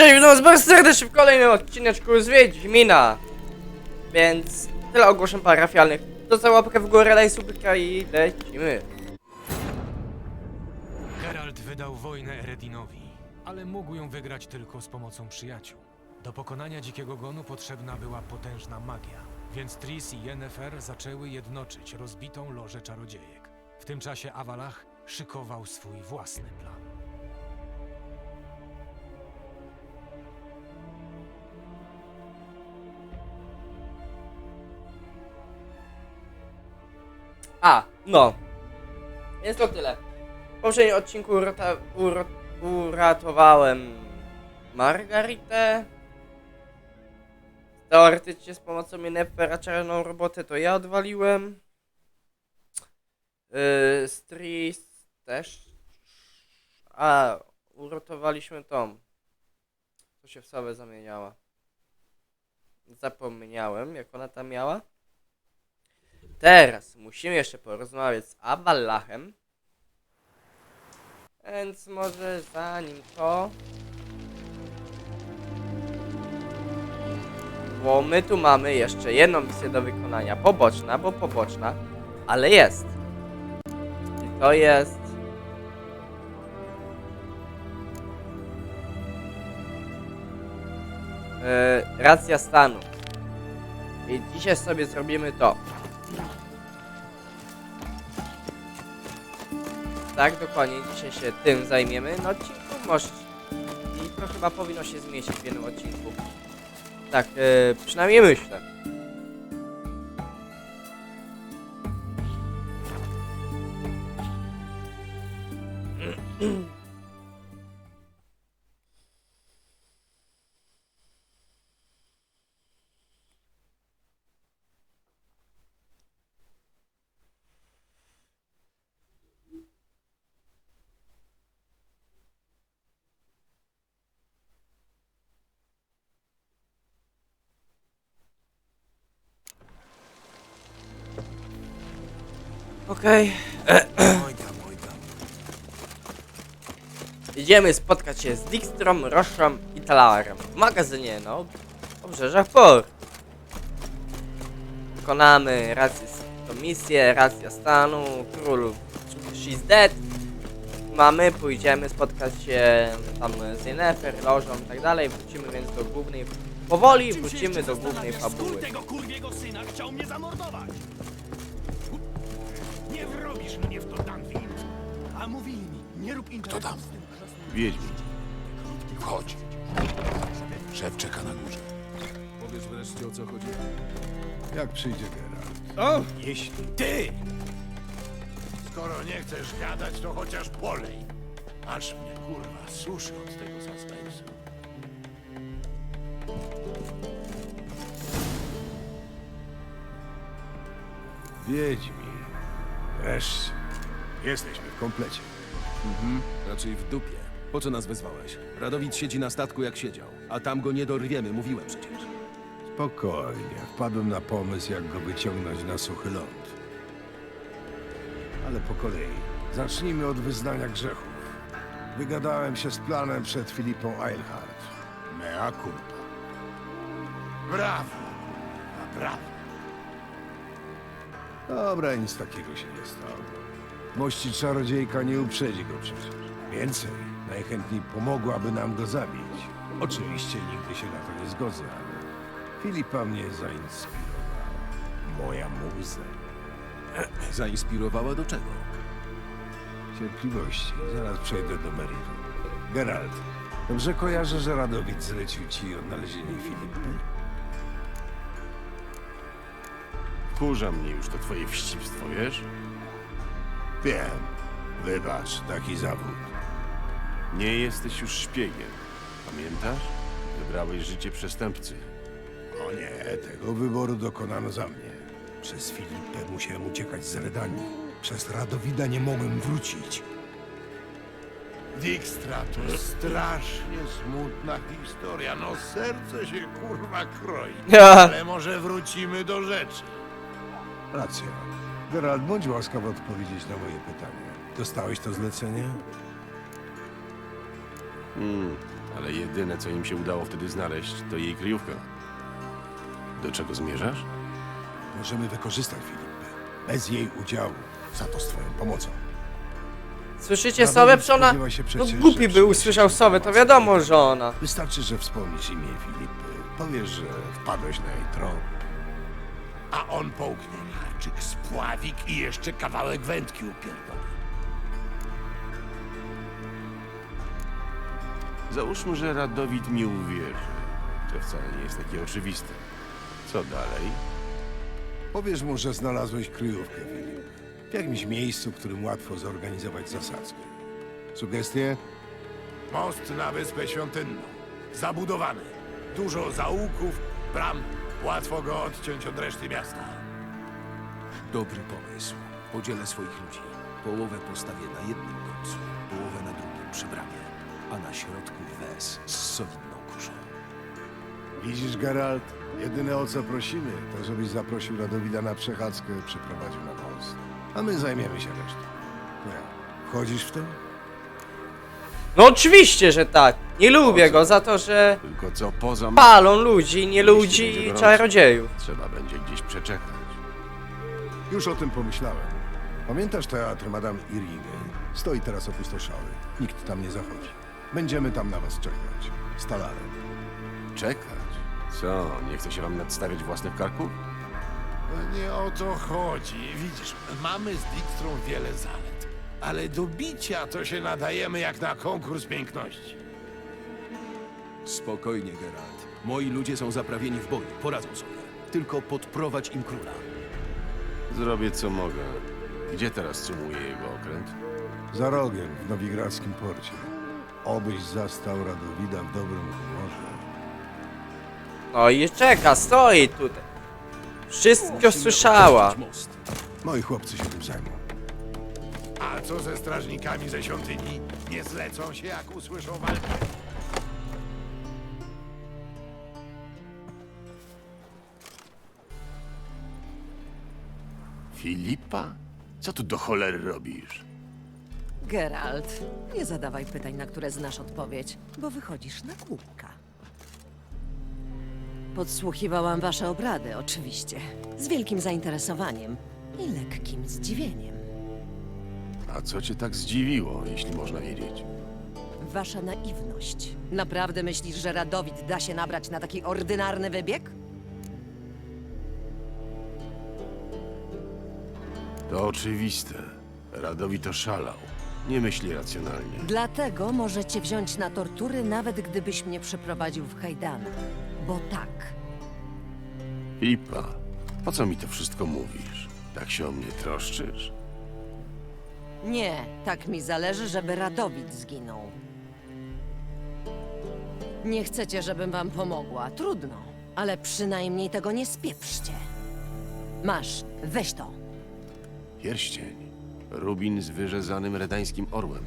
Cześć, witam was bardzo serdecznie w kolejnym odcineczku z Wiedźmina. Więc tyle ogłoszeń parafialnych. Dostał łapkę w górę, daj subika i lecimy. Geralt wydał wojnę Eredinowi, ale mógł ją wygrać tylko z pomocą przyjaciół. Do pokonania dzikiego gonu potrzebna była potężna magia, więc Tris i Yennefer zaczęły jednoczyć rozbitą lożę czarodziejek. W tym czasie Avalach szykował swój własny plan. A, no. Więc to tyle. W poprzednim odcinku urata, uro, uratowałem Margaritę. Teoretycznie z pomocą Yennefer, a czarną robotę to ja odwaliłem. Yy, Stris też. A, uratowaliśmy tą. Co się w sobie zamieniała. Zapomniałem, jak ona tam miała. Teraz musimy jeszcze porozmawiać z Abalachem. Więc może zanim to... Bo my tu mamy jeszcze jedną misję do wykonania. Poboczna, bo poboczna, ale jest. I to jest... Yy, racja stanu. I dzisiaj sobie zrobimy to. Tak, dokładnie. Dzisiaj się tym zajmiemy na odcinku. Może... I to chyba powinno się zmieścić w jednym odcinku. Tak, yy, przynajmniej myślę. Okej. Oj tam, oj tam. Idziemy spotkać się z Dijkstrą, Roszą i Talarem w magazynie na ob obrzeżach Por. Wykonamy rację, tą misję, racja stanu, król She's Dead. Mamy, pójdziemy spotkać się tam z Yennefer, Lożą i tak dalej. Wrócimy więc do głównej, powoli wrócimy do głównej fabuły. syna chciał mnie wrobisz mnie w to, Danwin. A mówili mi, nie rób Kto tam? z tym Wiedźmin. Wchodź. Szef czeka na górze. Powiesz wreszcie o co chodzi? Jak przyjdzie Geralt? O, jeśli ty! Skoro nie chcesz gadać, to chociaż polej. Aż mnie kurwa suszy od tego suspensu. Wiedźmin. Wreszcie. Jesteśmy w komplecie. Raczej w dupie. Po co nas wezwałeś? Radowid siedzi na statku jak siedział, a tam go nie dorwiemy, mówiłem przecież. Spokojnie. Wpadłem na pomysł, jak go wyciągnąć na suchy ląd. Ale po kolei. Zacznijmy od wyznania grzechów. Wygadałem się z planem przed Filipą Eilhart. Mea culpa. Brawo, kurwa, brawo. Dobra, nic takiego się nie stało. Mości czarodziejka nie uprzedzi go przecież. Więcej, najchętniej pomogłaby nam go zabić. Oczywiście nigdy się na to nie zgodzę, ale Filipa mnie zainspirowała. Moja muza. Zainspirowała do czego? Cierpliwości, zaraz przejdę do meritum. Geralt, dobrze kojarzę, że Radowid zlecił ci odnalezienie Filipy? Kurza mnie już to twoje wścibstwo, wiesz? Wiem. Wybacz, taki zawód. Nie jesteś już szpiegiem. Pamiętasz? Wybrałeś życie przestępcy. O nie, tego wyboru dokonano za mnie. Przez Filipę musiałem uciekać z Redanii. Przez Radowida nie mogłem wrócić. Dijkstra to strasznie smutna historia. No serce się kurwa kroi. Ale może wrócimy do rzeczy. Racja. Geralt, bądź łaskaw odpowiedzieć na moje pytanie. Dostałeś to zlecenie? Hmm, ale jedyne, co im się udało wtedy znaleźć, to jej kryjówka. Do czego zmierzasz? Możemy wykorzystać Filipę. Bez jej udziału. Za to z twoją pomocą. Słyszycie Radowid sowę? Przecież ona... spodziewa się No przecież, głupi że był, przyniesie usłyszał sowę, to wiadomo, że ona. Wystarczy, że wspomnisz imię Filipy. Powiesz, że wpadłeś na jej trop. A on połknie haczyk, spławik i jeszcze kawałek wędki upierdoli. Załóżmy, że Radowid mi uwierzy. To wcale nie jest takie oczywiste. Co dalej? Powiesz mu, że znalazłeś kryjówkę Filipy. W jakimś miejscu, w którym łatwo zorganizować zasadzkę. Sugestie? Most na Wyspę Świątynną. Zabudowany. Dużo zaułków, bram. Łatwo go odciąć od reszty miasta. Dobry pomysł. Podzielę swoich ludzi. Połowę postawię na jednym końcu, połowę na drugim przy bramie, a na środku wes z solidną kuszą. Widzisz, Geralt? Jedyne o co prosimy, to żebyś zaprosił Radowida na przechadzkę, przyprowadził na most. A my zajmiemy się resztą. Jak? Wchodzisz w to? No oczywiście, że tak. Nie lubię go za to, że Tylko co poza... palą ludzi, nie ludzi i czarodziejów. Trzeba będzie gdzieś przeczekać. Już o tym pomyślałem. Pamiętasz teatr Madame Iriny? Stoi teraz opustoszały. Nikt tam nie zachodzi. Będziemy tam na was czekać. Z talarem. Czekać? Co, nie chce się wam nadstawiać własnych karków? No Nie o to chodzi. Widzisz, mamy z Dijkstrą wiele zalet. Ale do bicia to się nadajemy jak na konkurs piękności. Spokojnie, Geralt. Moi ludzie są zaprawieni w boju, poradzą sobie. Tylko podprowadź im króla. Zrobię co mogę. Gdzie teraz sumuje jego okręt? Za rogiem w nowigradzkim porcie. Obyś zastał Radowida w dobrym humorze. No i czeka, stoi tutaj. Wszystko słyszała. Most. Moi chłopcy się tym zajmą. A co ze strażnikami ze świątyni? Nie zlecą się jak usłyszą walkę? Filipa? Co tu do cholery robisz? Geralt, nie zadawaj pytań, na które znasz odpowiedź, bo wychodzisz na głupka. Podsłuchiwałam wasze obrady, oczywiście. Z wielkim zainteresowaniem i lekkim zdziwieniem. A co cię tak zdziwiło, jeśli można wiedzieć? Wasza naiwność. Naprawdę myślisz, że Radowid da się nabrać na taki ordynarny wybieg? To oczywiste. Radowid oszalał. Nie myśli racjonalnie. Dlatego możecie wziąć na tortury, nawet gdybyś mnie przeprowadził w Hajdana. Bo tak, Filipa, po co mi to wszystko mówisz? Tak się o mnie troszczysz? Nie, tak mi zależy, żeby Radowid zginął. Nie chcecie, żebym wam pomogła. Trudno, ale przynajmniej tego nie spieprzcie. Masz, weź to. Pierścień. Rubin z wyrzezanym redańskim orłem.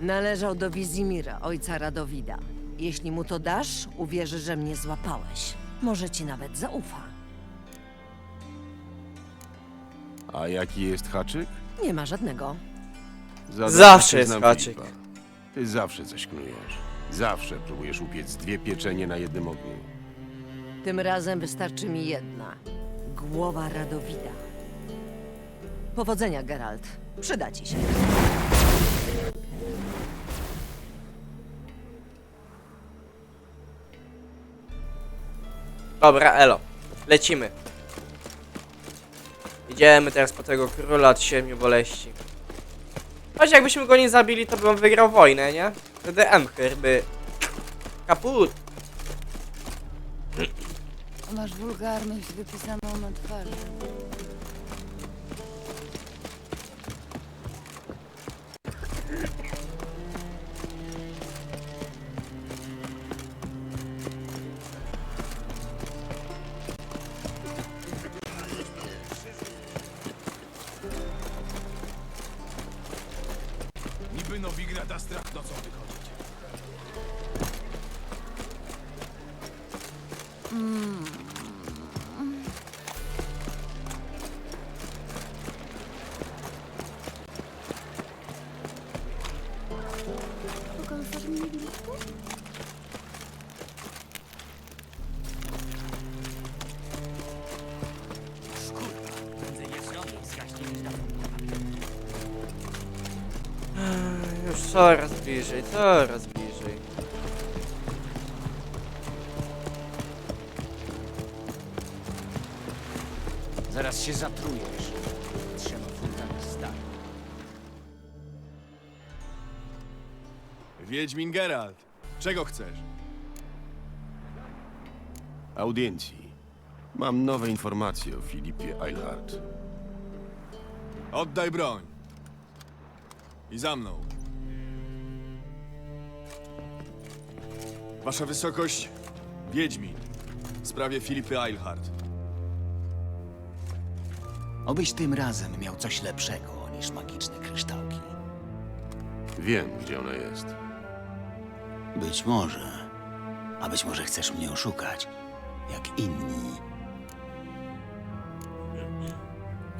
Należał do Wizimira, ojca Radowida. Jeśli mu to dasz, uwierzy, że mnie złapałeś. Może ci nawet zaufa. A jaki jest haczyk? Nie ma żadnego. Za Zawsze jest haczyk. Ty zawsze coś knujesz. Zawsze próbujesz upiec dwie pieczenie na jednym ogniu. Tym razem wystarczy mi jedna. Głowa Radowida. Powodzenia, Geralt. Przyda ci się. Dobra, elo. Lecimy. Idziemy teraz po tego króla od siedmiu boleści. Choć jakbyśmy go nie zabili, to by on wygrał wojnę, nie? Wtedy Emhyr by... Kaput! Masz wulgarność wypisaną na twarzy. Już coraz bliżej, coraz bliżej. Zaraz się zatrujesz. Wiedźmin Geralt, czego chcesz? Audiencji. Mam nowe informacje o Filipie Eilhart. Oddaj broń. I za mną. Wasza wysokość, Wiedźmin. W sprawie Filipy Eilhart. Obyś tym razem miał coś lepszego niż magiczne kryształki. Wiem, gdzie ona jest. Być może. A być może chcesz mnie oszukać, jak inni.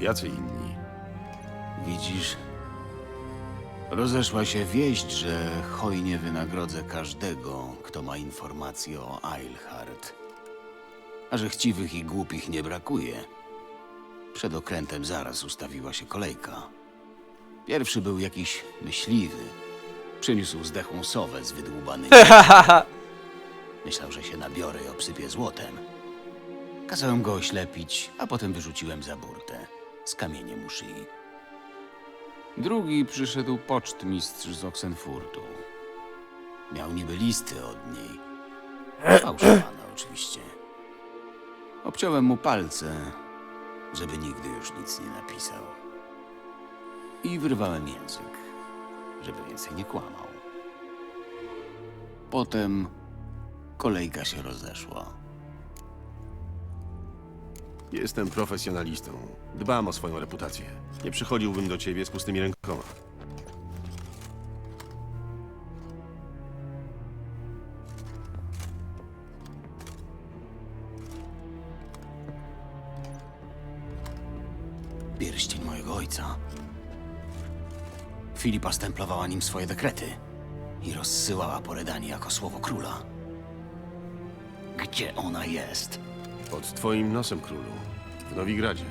Jacy inni? Widzisz? Rozeszła się wieść, że hojnie wynagrodzę każdego, kto ma informacje o Eilhart. A że chciwych i głupich nie brakuje. Przed okrętem zaraz ustawiła się kolejka. Pierwszy był jakiś myśliwy. Przyniósł zdechłą sowę z wydłubanymi. Myślał, że się nabiorę i obsypię złotem. Kazałem go oślepić, a potem wyrzuciłem za burtę z kamieniem u szyi. Drugi przyszedł pocztmistrz z Oxenfurtu. Miał niby listy od niej. Fałszowane oczywiście. Obciąłem mu palce, żeby nigdy już nic nie napisał. I wyrwałem język, żeby więcej nie kłamał. Potem kolejka się rozeszła. Jestem profesjonalistą. Dbam o swoją reputację. Nie przychodziłbym do ciebie z pustymi rękoma. Pierścień mojego ojca. Filipa stemplowała nim swoje dekrety i rozsyłała po Redanii jako słowo króla. Gdzie ona jest? Pod twoim nosem, królu. W Nowigradzie.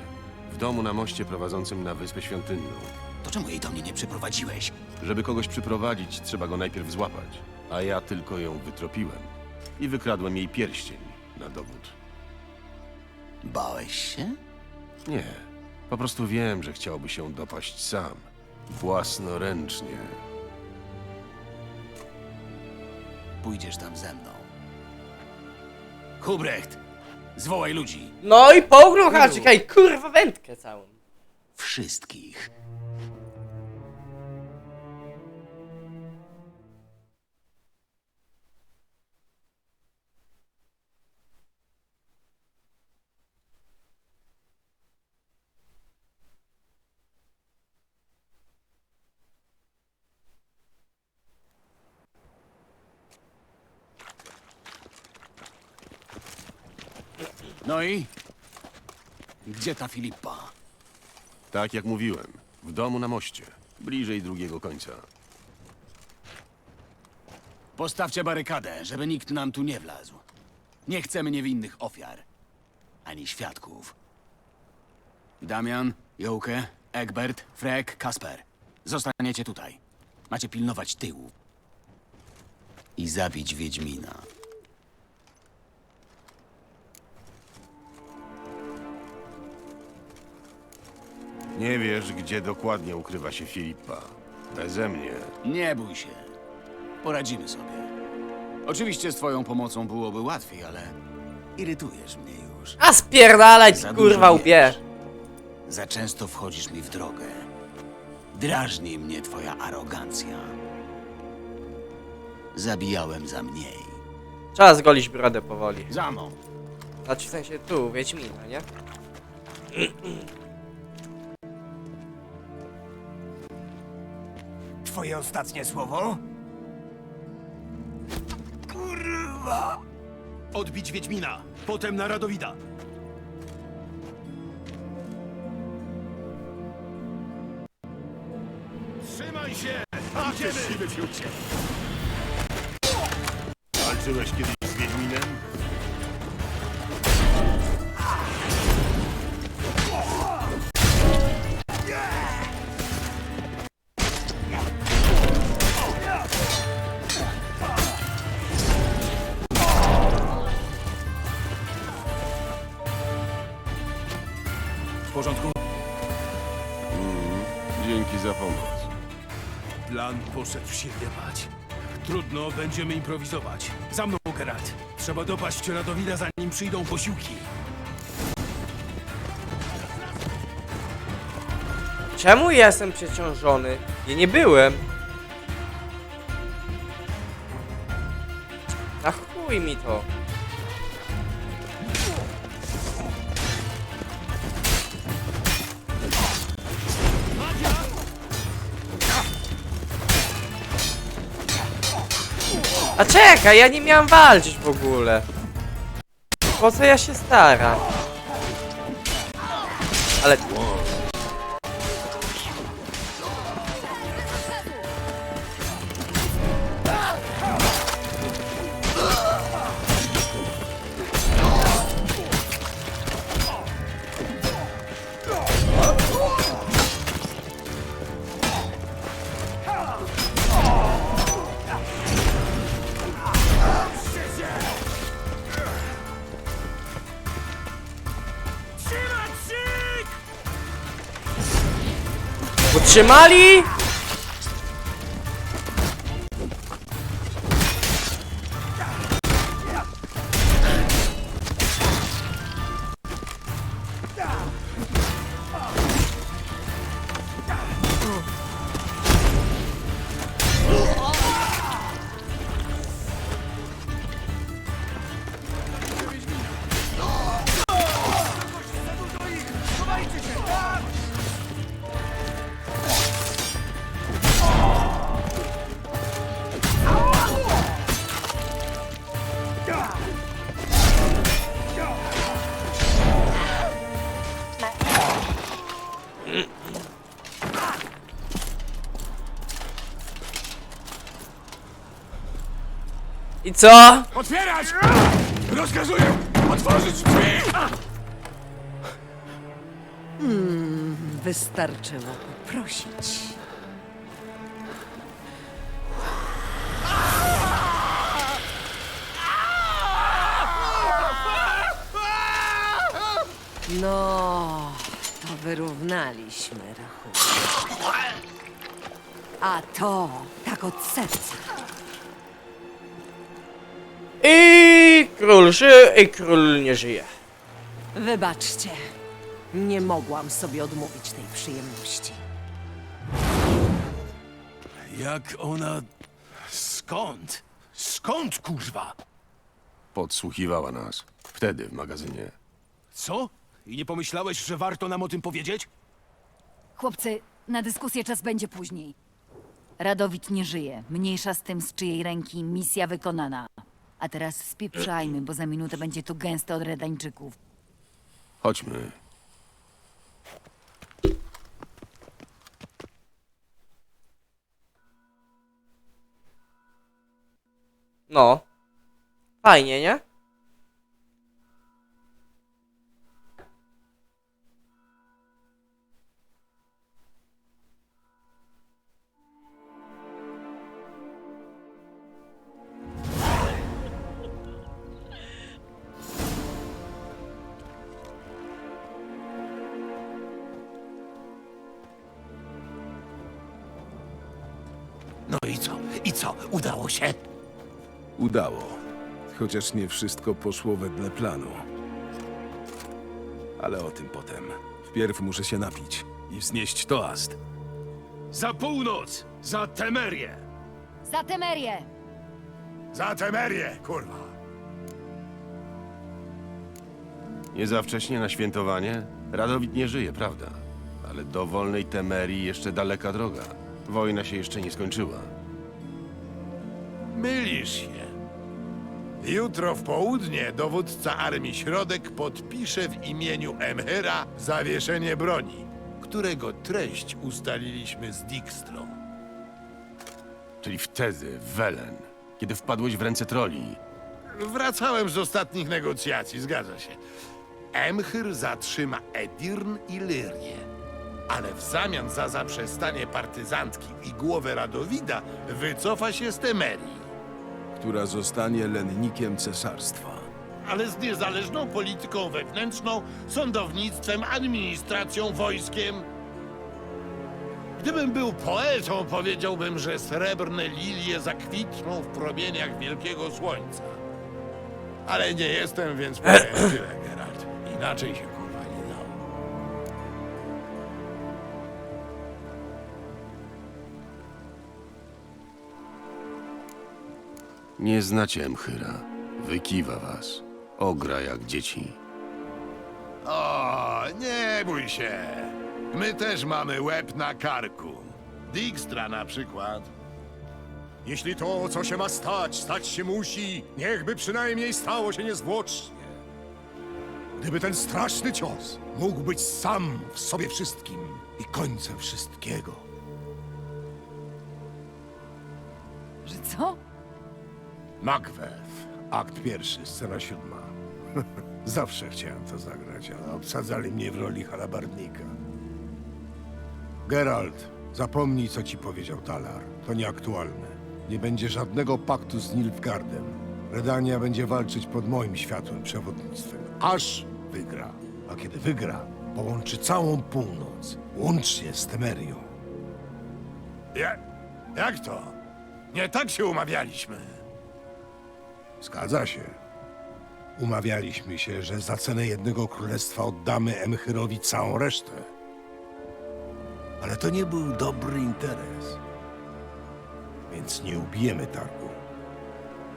W domu na moście prowadzącym na Wyspę Świątynną. To czemu jej do mnie nie przyprowadziłeś? Żeby kogoś przyprowadzić, trzeba go najpierw złapać. A ja tylko ją wytropiłem. I wykradłem jej pierścień na dowód. Bałeś się? Nie. Po prostu wiem, że chciałby się dopaść sam. Własnoręcznie. Pójdziesz tam ze mną. Hubrecht! Zwołaj ludzi! No i pogrucha, czekaj, kurwa wędkę całą. Wszystkich. Gdzie ta Filipa? Tak jak mówiłem. W domu na moście. Bliżej drugiego końca. Postawcie barykadę, żeby nikt nam tu nie wlazł. Nie chcemy niewinnych ofiar. Ani świadków. Damian, Jołkę, Egbert, Frek, Kasper. Zostaniecie tutaj. Macie pilnować tyłu. I zabić Wiedźmina. Nie wiesz, gdzie dokładnie ukrywa się Filipa. Beze mnie. Nie bój się. Poradzimy sobie. Oczywiście z twoją pomocą byłoby łatwiej, ale irytujesz mnie już. A spierdalać, Za kurwa, dużo wiesz. Za często wchodzisz mi w drogę. Drażni mnie twoja arogancja. Zabijałem za mniej. Trzeba zgolić brodę powoli. Za mną. Znaczy w sensie tu, Wiedźmina, nie? Twoje ostatnie słowo? Kurwa! Odbić Wiedźmina, potem na Radowida. Trzymaj się! Idziemy! Walczyłeś kiedyś z Wiedźminem? Porządku? Dzięki za pomoc. Plan poszedł się jebać. Trudno, będziemy improwizować. Za mną, Geralt. Trzeba dopaść Radowida, zanim przyjdą posiłki. Czemu ja jestem przeciążony? Ja nie byłem. Na chuj mi to. A czekaj, ja nie miałem walczyć w ogóle. Po co ja się staram? Ale Utrzymali? I co? Otwierać! Rozkazuję otworzyć drzwi! Wystarczyło prosić. No, to wyrównaliśmy rachunek. A to tak od serca. I król żyje, i król nie żyje. Wybaczcie, nie mogłam sobie odmówić tej przyjemności. Jak ona... Skąd? Skąd, kurwa? Podsłuchiwała nas. Wtedy w magazynie. Co? I nie pomyślałeś, że warto nam o tym powiedzieć? Chłopcy, na dyskusję czas będzie później. Radowit nie żyje. Mniejsza z tym, z czyjej ręki misja wykonana. A teraz spieprzajmy, bo za minutę będzie tu gęsto od Redańczyków. Chodźmy. No. Fajnie, nie? No i co? I co? Udało się? Udało. Chociaż nie wszystko poszło wedle planu. Ale o tym potem. Wpierw muszę się napić i wznieść toast. Za północ! Za Temerię! Za Temerię! Za Temerię, kurwa! Nie za wcześnie na świętowanie? Radowid nie żyje, prawda? Ale do wolnej Temerii jeszcze daleka droga. Wojna się jeszcze nie skończyła. Mylisz się. Jutro w południe dowódca Armii Środek podpisze w imieniu Emhyra zawieszenie broni, którego treść ustaliliśmy z Dijkstrą. Czyli wtedy, w Welen, kiedy wpadłeś w ręce troli. Wracałem z ostatnich negocjacji, zgadza się. Emhyr zatrzyma Edirn i Lyrię, ale w zamian za zaprzestanie partyzantki i głowę Radowida wycofa się z Temerii. Która zostanie lennikiem cesarstwa. ale z niezależną polityką wewnętrzną, sądownictwem, administracją, wojskiem. Gdybym był poetą, powiedziałbym, że srebrne lilie zakwitną w promieniach wielkiego słońca. Ale nie jestem, więc powiem tyle, Geralt. Inaczej się Nie znacie Emchyra. Wykiwa was. Ogra jak dzieci. O, nie bój się. My też mamy łeb na karku. Dijkstra na przykład. Jeśli to, co się ma stać, stać się musi, niechby przynajmniej stało się niezwłocznie. Gdyby ten straszny cios mógł być sam w sobie wszystkim i końcem wszystkiego. Macbeth, akt pierwszy, scena siódma. Zawsze chciałem to zagrać, ale obsadzali mnie w roli halabardnika. Geralt, zapomnij, co ci powiedział Talar. To nieaktualne. Nie będzie żadnego paktu z Nilfgaardem. Redania będzie walczyć pod moim światłym przewodnictwem, aż wygra. A kiedy wygra, połączy całą północ, łącznie z Temerią. Ja, jak to? Nie tak się umawialiśmy. Zgadza się. Umawialiśmy się, że za cenę jednego królestwa oddamy Emchyrowi całą resztę. Ale to nie był dobry interes. Więc nie ubijemy targu.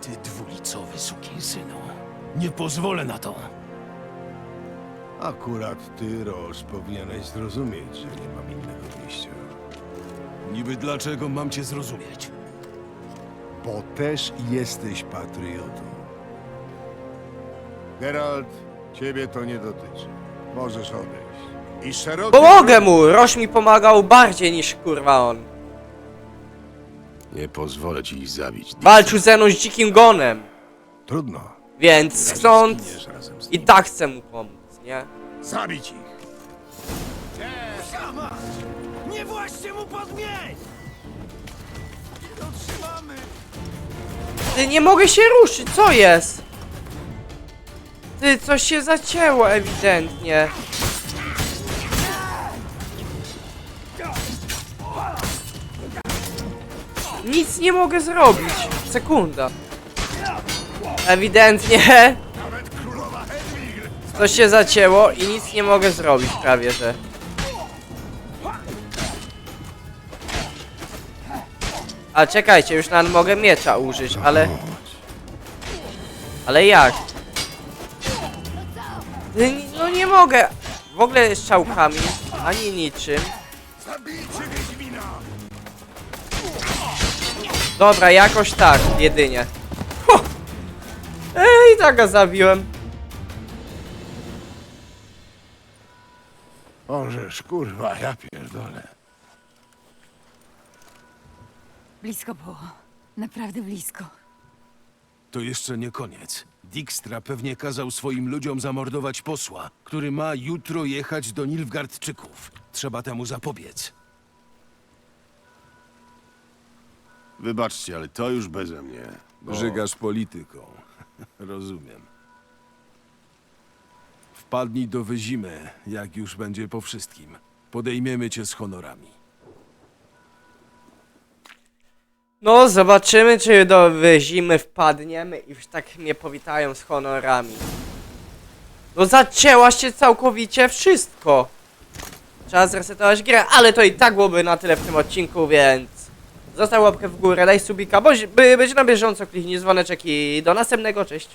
Ty dwulicowy sukinsynu. Nie pozwolę na to. Akurat ty, Roż, powinieneś zrozumieć, że nie mam innego wyjścia. Niby dlaczego mam cię zrozumieć? Bo też jesteś patriotą. Geralt, ciebie to nie dotyczy. Możesz odejść. I szeroko... Pomogę mu! Roś mi pomagał bardziej niż kurwa on. Nie pozwolę ci ich zabić. Walczył ze mną z dzikim gonem. Trudno. Więc chcąc Zginiesz razem z i nim. tak chcę mu pomóc, nie? Zabić ich! Nie właśnie mu podmieć! Ty nie mogę się ruszyć, co jest? Ty, coś się zacięło ewidentnie. Nic nie mogę zrobić. Sekunda. Ewidentnie. Coś się zacięło i nic nie mogę zrobić prawie, że. A czekajcie, już nawet mogę miecza użyć, ale... Ale jak? No nie mogę. W ogóle strzałkami, ani niczym. Dobra, jakoś tak, jedynie. Ej, tak go zabiłem. Ożesz, kurwa, ja pierdolę. Blisko było. Naprawdę blisko. To jeszcze nie koniec. Dijkstra pewnie kazał swoim ludziom zamordować posła, który ma jutro jechać do Nilfgaardczyków. Trzeba temu zapobiec. Wybaczcie, ale to już beze mnie. Bo... Żygasz polityką. Rozumiem. Wpadnij do Wyzimy, jak już będzie po wszystkim. Podejmiemy cię z honorami. No, zobaczymy, czy do zimy wpadniemy i już tak mnie powitają z honorami. No, zacięła się całkowicie wszystko. Trzeba zresetować grę, ale to i tak byłoby na tyle w tym odcinku, więc... Zostaw łapkę w górę, daj subika, bo by być na bieżąco, kliknij dzwoneczek i do następnego, cześć.